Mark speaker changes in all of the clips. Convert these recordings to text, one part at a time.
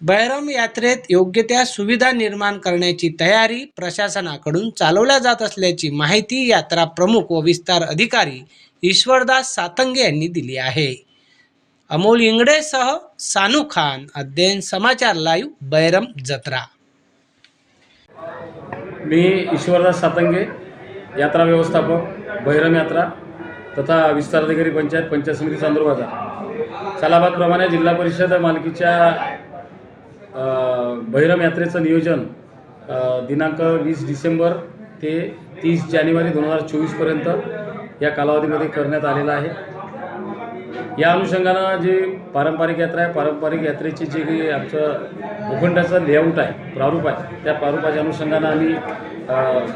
Speaker 1: बैरम यात्रेत योग्य त्या सुविधा निर्माण करण्याची तयारी प्रशासनाकडून चालवल्या जात असल्याची माहिती यात्रा प्रमुख व विस्तार अधिकारी ईश्वरदास सातंगे यांनी दिली आहे. अमोल इंगडेसह सानू खान अध्ययन समाचार लाईव्ह बैरम जत्रा.
Speaker 2: मी ईश्वरदास सातंगे यात्रा व्यवस्थापक बहिरम यात्रा तथा विस्तार अधिकारी पंचायत पंचायत समिती चांदूर बाजार. सालाबादप्रमाणे जिल्हा परिषद मालकीच्या भैरम बहिरम यात्रेचं नियोजन दिनांक वीस डिसेंबर ते तीस जानेवारी दोन हजार चोवीसपर्यंत या कालावधीमध्ये करण्यात आलेला आहे. या अनुषंगानं जे पारंपरिक यात्रा आहे पारंपरिक यात्रेची जे काही आमचं भूखंडाचं लेआउट आहे प्रारूप आहे त्या प्रारूपाच्या अनुषंगानं आम्ही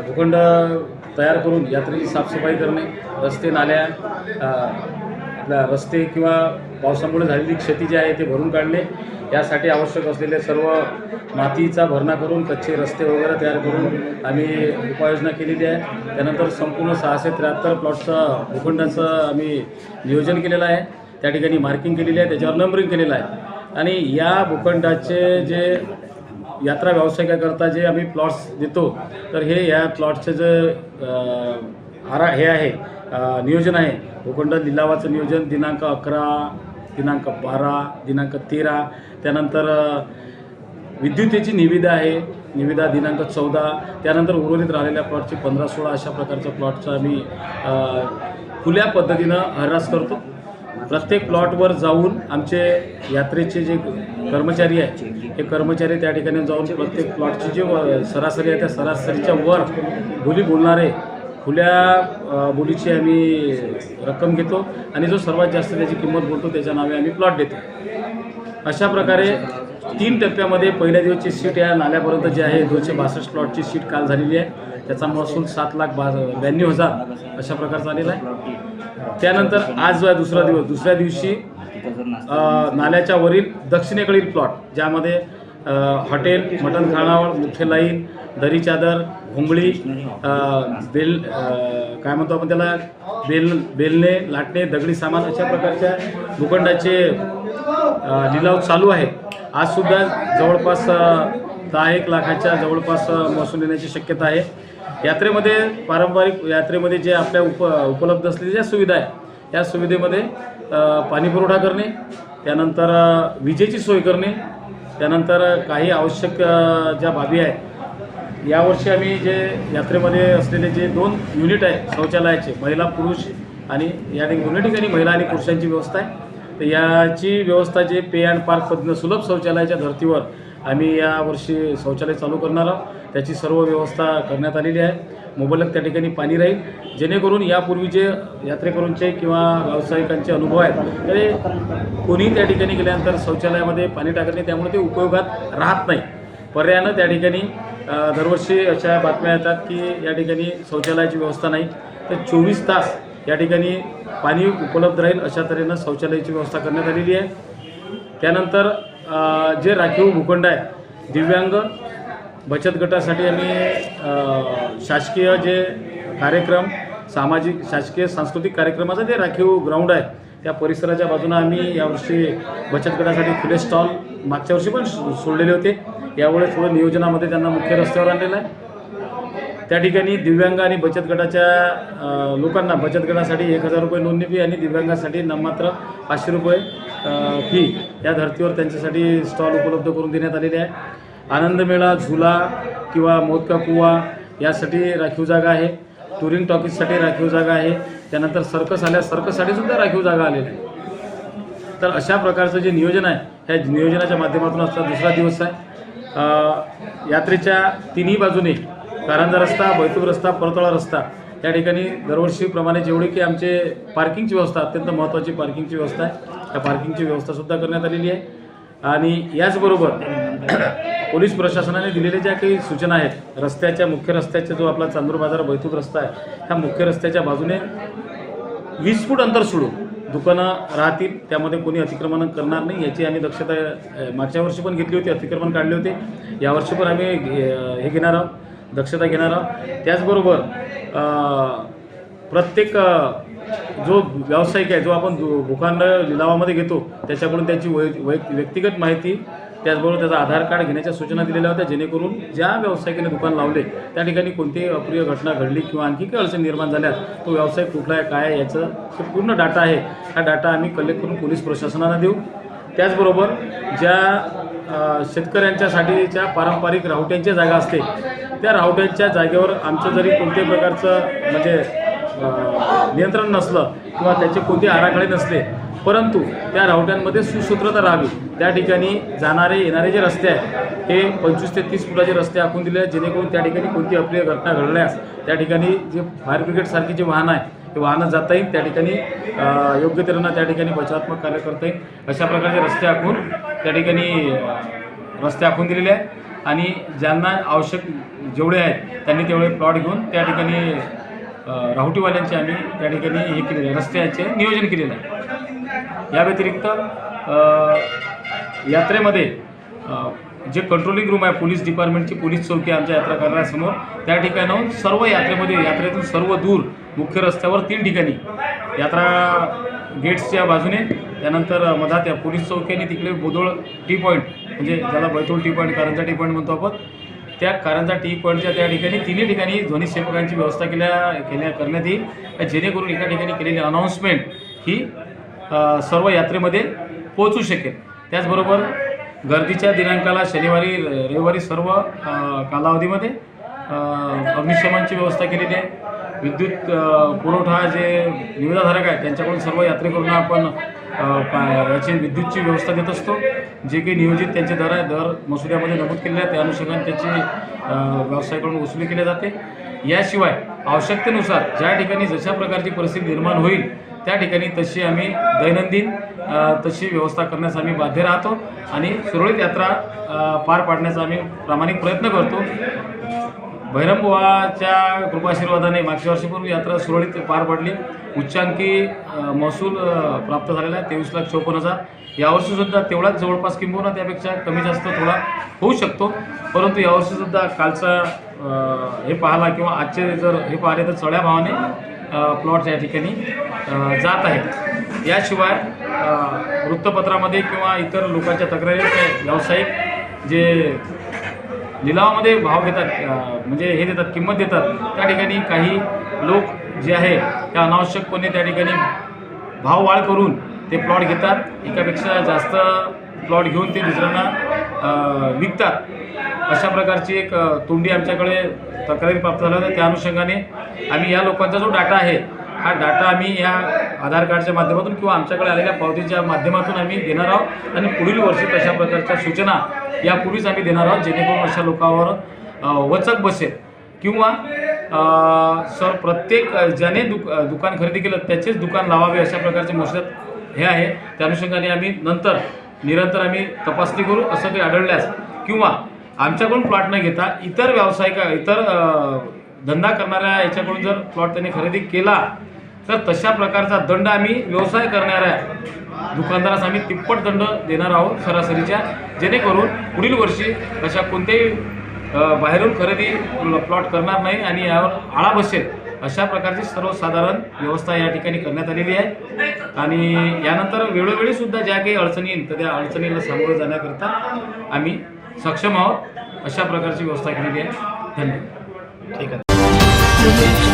Speaker 2: भूखंड तयार करून यात्रेची साफसफाई करणे रस्ते नाल्या आपल्या रस्ते किंवा पावसामुळे झालेली क्षती जी आहे ते भरून काढणे यासाठी आवश्यक असलेले सर्व मातीचा भरणा करून कच्चे रस्ते वगैरे तयार करून आम्ही उपाययोजना केलेली आहे. त्यानंतर संपूर्ण सहाशे त्र्याहत्तर प्लॉटचं भूखंडाचं आम्ही नियोजन केलेलं आहे. त्या ठिकाणी मार्किंग केलेली आहे त्याच्यावर नंबरिंग केलेलं आहे. आणि या भूखंडाचे जे यात्रा व्यावसायिकाकरता जे आम्ही प्लॉट्स देतो तर हे या प्लॉटचं जे आरा हे आहे नियोजन आहे. भूखंड लिलावाचं नियोजन दिनांक अकरा दिनांक बारा दिनांक तेरा त्यानंतर विद्युतेची निविदा आहे. निविदा दिनांक चौदा त्यानंतर उर्वरित राहिलेल्या प्लॉटची पंधरा सोळा अशा प्रकारच्या प्लॉटचा आम्ही खुल्या पद्धतीनं हरास करतो. प्रत्येक प्लॉटवर जाऊन आमचे यात्रेचे जे कर्मचारी आहेत हे कर्मचारी त्या ठिकाणी जाऊन प्रत्येक प्लॉटची जे व- सरासरी आहे त्या सरासरीच्या वर बोली बोलणारे खुल्या अ, बोलीची आम्ही रक्कम घेतो आणि जो सर्वात जास्त त्याची किंमत बोलतो त्याच्या नावे आम्ही प्लॉट देतो. अशा प्रकारे तीन टप्प्यामध्ये पहिल्या दिवसची सीट या नाल्यापर्यंत जी आहे दोनशे बासष्ट प्लॉटची सीट काल झालेली आहे. त्याचा महसूल सात लाख बा ब्याण्णव हजार अशा प्रकारचा आलेला आहे. त्यानंतर आज जो आहे दुसरा दिवस दुसऱ्या दिवशी नाल्याच्या वरील दक्षिणेकडील प्लॉट ज्यामध्ये हॉटेल मटण खाणावळ मुख्य लाईन दरी चादर घोंगळी बेल काय म्हणतो आपण त्याला? बेल बेलणे लाटणे दगडी सामान अशा प्रकारच्या भूखंडाचे लिलाव चालू आहे. आजसुद्धा जवळपास दहा एक लाखाच्या जवळपास महसूल येण्याची शक्यता आहे. यात्रेमध्ये पारंपरिक यात्रेमध्ये जे आपल्या उप उपलब्ध असलेल्या ज्या सुविधा आहे या सुविधेमध्ये पाणीपुरवठा करणे त्यानंतर विजेची सोय करणे त्यानंतर काही आवश्यक ज्या बाबी आहेत यावर्षी आम्ही जे यात्रेमध्ये असलेले जे दोन युनिट आहे शौचालयाचे महिला पुरुष आणि या ठिकाणी दोन्ही ठिकाणी महिला आणि पुरुषांची व्यवस्था आहे. तर याची व्यवस्था जे पे अँड पार्क पद्धतीनं सुलभ शौचालयाच्या धर्तीवर आम्ही यावर्षी शौचालय चालू करणार आहोत. त्याची सर्व व्यवस्था करण्यात आलेली आहे. मुबलक त्या ठिकाणी पाणी राहील. जेणेकरून यापूर्वी जे यात्रेकरूंचे किंवा व्यावसायिकांचे अनुभव आहेत ते कोणीही त्या ठिकाणी गेल्यानंतर शौचालयामध्ये पाणी टाकत नाही त्यामुळे ते उपयोगात राहत नाही. पर्यायानं त्या ठिकाणी दरवर्षी अशा बातम्या येतात की या ठिकाणी शौचालयाची व्यवस्था नाही. तर चोवीस तास या ठिकाणी पाणी उपलब्ध राहील अशा तऱ्हेनं शौचालयाची व्यवस्था करण्यात आलेली आहे. त्यानंतर जे राखीव भूखंड आहे दिव्यांग बचत गटासाठी आम्ही शासकीय जे कार्यक्रम सामाजिक शासकीय सांस्कृतिक कार्यक्रमाचं जे राखीव ग्राउंड आहे त्या परिसराच्या बाजूनं आम्ही यावर्षी बचत गटासाठी खुले स्टॉल मागच्या वर्षी पण सो- सोडलेले होते. यावेळेस थोडं नियोजनामध्ये त्यांना मुख्य रस्त्यावर आणलेलं आहे. त्या ठिकाणी दिव्यांग आणि बचत गटाच्या लोकांना बचत गटासाठी एक हजार रुपये नोंदणी फी आणि दिव्यांगासाठी नाममात्र पाचशे रुपये फी या धर्तीवर त्यांच्यासाठी स्टॉल उपलब्ध करून देण्यात आलेले आहे. आनंदमेळा झुला किंवा मोदका कुवा यासाठी राखीव जागा आहे. टुरिंग टॉकीजसाठी राखीव जागा आहे. त्यानंतर सर्कस आल्या सर्कससाठी सुद्धा राखीव जागा आलेली आहे. तर अशा प्रकारचं जे नियोजन आहे ह्या नियोजनाच्या माध्यमातून आजचा दुसरा दिवस आहे. यात्रेच्या तिन्ही बाजूने कारंजा रस्ता बैतूर रस्ता परतळा रस्ता या ठिकाणी दरवर्षीप्रमाणे जेवढी की आमचे पार्किंगची व्यवस्था अत्यंत महत्त्वाची पार्किंगची व्यवस्था आहे. त्या पार्किंगची व्यवस्थासुद्धा करण्यात आलेली आहे. आणि याचबरोबर पोलीस प्रशासनाने दिलेल्या ज्या काही सूचना आहेत रस्त्याच्या मुख्य रस्त्याच्या जो आपला चांदूर बाजार बैतूक रस्ता आहे ह्या मुख्य रस्त्याच्या बाजूने वीस फूट अंतर सोडून दुकानं राहतील त्यामध्ये कोणी अतिक्रमण करणार नाही याची आम्ही दक्षता मागच्या वर्षी पण घेतली होती अतिक्रमण काढले होते. यावर्षी पण आम्ही हे घेणार आहोत दक्षता घेणार आहोत. त्याचबरोबर प्रत्येक जो व्यावसायिक आहे जो आपण दुकान लिलावामध्ये घेतो त्याच्याकडून त्याची वै वै व्यक्तिगत माहिती त्याचबरोबर त्याचा आधार कार्ड घेण्याच्या सूचना दिलेल्या होत्या जेणेकरून ज्या व्यावसायिकाने दुकान लावले त्या ठिकाणी कोणतीही अप्रिय घटना घडली किंवा आणखी काही अडचण निर्माण झाल्या तो व्यवसाय कुठला आहे काय आहे याचं पूर्ण डाटा आहे. हा डाटा आम्ही कलेक्ट करून पोलीस प्रशासनाला देऊ. त्याचबरोबर ज्या शेतकऱ्यांच्यासाठीच्या पारंपरिक रावट्यांच्या जागा असते त्या रावट्यांच्या जागेवर आमचं जरी कोणत्याही प्रकारचं म्हणजे नियंत्रण नसलं किंवा त्याचे कोणते आराखडे नसले परंतु त्या रावट्यांमध्ये सुसूत्रता राहावी. त्या ठिकाणी जाणारे येणारे जे रस्ते आहेत हे पंचवीस ते तीस फुटाचे रस्ते आखून दिले आहेत जेणेकरून त्या ठिकाणी कोणती अप्रिय घटना घडल्यास त्या ठिकाणी जे फायर ब्रिगेडसारखी जे वाहनं आहे ते वाहनं जाता येईल त्या ठिकाणी योग्य तऱ्हेनं त्या ठिकाणी बचावात्मक कार्य करता येईल. अशा प्रकारचे रस्ते आखून त्या ठिकाणी रस्ते आखून दिलेले आहेत. आणि ज्यांना आवश्यक जेवढे आहेत त्यांनी तेवढे प्लॉट घेऊन त्या ठिकाणी राहुटीवाल्यांचे आम्ही त्या ठिकाणी हे केलेलं आहे रस्त्याचे नियोजन केलेलं आहे. या व्यतिरिक्त यात्रेमध्ये जे कंट्रोलिंग रूम आहे पोलीस डिपार्टमेंटची पोलीस चौकी आमच्या यात्रा करण्यासमोर त्या ठिकाणाहून सर्व यात्रेमध्ये यात्रेतून सर्व दूर मुख्य रस्त्यावर तीन ठिकाणी यात्रा गेट्सच्या बाजूने त्यानंतर मधात या पोलीस चौकी आणि तिकडे बोदोळ टी पॉईंट म्हणजे ज्याला Betul T point Karanja T point म्हणतो आपण त्या कारंजा टी पॉईंटच्या त्या ठिकाणी तिन्ही ठिकाणी ध्वनिक्षेपकांची व्यवस्था केल्या केल्या करण्यात येईल. जेणेकरून एका ठिकाणी केलेली अनाऊन्समेंट ही सर्व यात्रेमध्ये पोहोचू शकेल. त्याचबरोबर गर्दीच्या दिनांकाला शनिवारी रविवारी सर्व कालावधीमध्ये अग्निशमनची व्यवस्था केलेली आहे. विद्युत पुरवठा जे निविदाधारक आहेत त्यांच्याकडून सर्व यात्रेकरूंना आपण याची विद्युतची व्यवस्था देत असतो. जे काही नियोजित त्यांचे दर आहे दर मसुद्यामध्ये नमूद केलेले आहे त्या अनुषंगाने त्याची व्यवसायाकडून वसुली केली जाते. याशिवाय आवश्यकतेनुसार ज्या ठिकाणी जशा प्रकारची परिस्थिती निर्माण होईल त्या ठिकाणी तशी आम्ही दैनंदिन तशी व्यवस्था करण्यास आम्ही बाध्य राहतो आणि सुरळीत यात्रा पार पाडण्याचा आम्ही प्रामाणिक प्रयत्न करतो. भैरमबुवाच्या कृपाशीर्वादाने मागच्या वर्षीपूर्वी यात्रा सुरळीत पार पडली. उच्चांकी महसूल प्राप्त झालेला आहे तेवीस लाख चौपन्न हजार. यावर्षीसुद्धा तेवढाच जवळपास किंबहुना त्यापेक्षा कमी जास्त थोडा होऊ शकतो. परंतु यावर्षीसुद्धा कालचा हे पाहला किंवा आजचे जर हे पाहिले तर चढ्या भावाने प्लॉट या ठिकाणी जात आहेत. याशिवाय वृत्तपत्रामध्ये किंवा इतर लोकांच्या तक्रारी व्यावसायिक जे लिलावामध्ये भाव घेतात म्हणजे हे देतात किंमत देतात त्या ठिकाणी काही लोक जे आहे त्या अनावश्यकपणे त्या ठिकाणी भाव वाढ करून ते प्लॉट घेतात. एकापेक्षा जास्त प्लॉट घेऊन ते दुसऱ्यांना विकतात. अशा प्रकारची एक तोंडी आमच्याकडे तक्रारी प्राप्त झाल्या होत्या. त्या अनुषंगाने आम्ही या लोकांचा जो डाटा आहे हा डाटा आम्ही या आधार कार्डच्या माध्यमातून किंवा आमच्याकडे आलेल्या पावतीच्या माध्यमातून आम्ही देणार आहोत. आणि पुढील वर्षी तशा प्रकारच्या सूचना यापूर्वीच आम्ही देणार आहोत जेणेकरून अशा लोकांवर वचक बसेल. किंवा सर प्रत्येक ज्याने दुक दुकान खरेदी केलं त्याचेच दुकान लावावे अशा प्रकारचे मोर्चात हे आहे. त्या अनुषंगाने आम्ही नंतर निरंतर आम्ही तपासणी करू असं काही आढळल्यास. किंवा आमच्याकडून प्लॉट न घेता इतर व्यावसायिक इतर धंदा करणाऱ्या याच्याकडून जर प्लॉट त्यांनी खरेदी केला तर तशा प्रकारचा दंड आम्ही व्यवसाय करणाऱ्या दुकानदारास आम्ही तिप्पट दंड देणार आहोत सरासरीच्या जेणेकरून पुढील वर्षी अशा कोणत्याही बाहेरून खरेदी प्लॉट करणार नाही आणि यावर आळा बसेल. अशा प्रकारची सर्वसाधारण व्यवस्था या ठिकाणी करण्यात आलेली आहे. आणि यानंतर वेळोवेळी सुद्धा ज्या काही अडचणी येईल तर त्या अडचणीला सामोरं जाण्याकरता आम्ही सक्षम आहोत. अशा प्रकारची व्यवस्था केलेली आहे. धन्यवाद.
Speaker 3: ठीक आहे.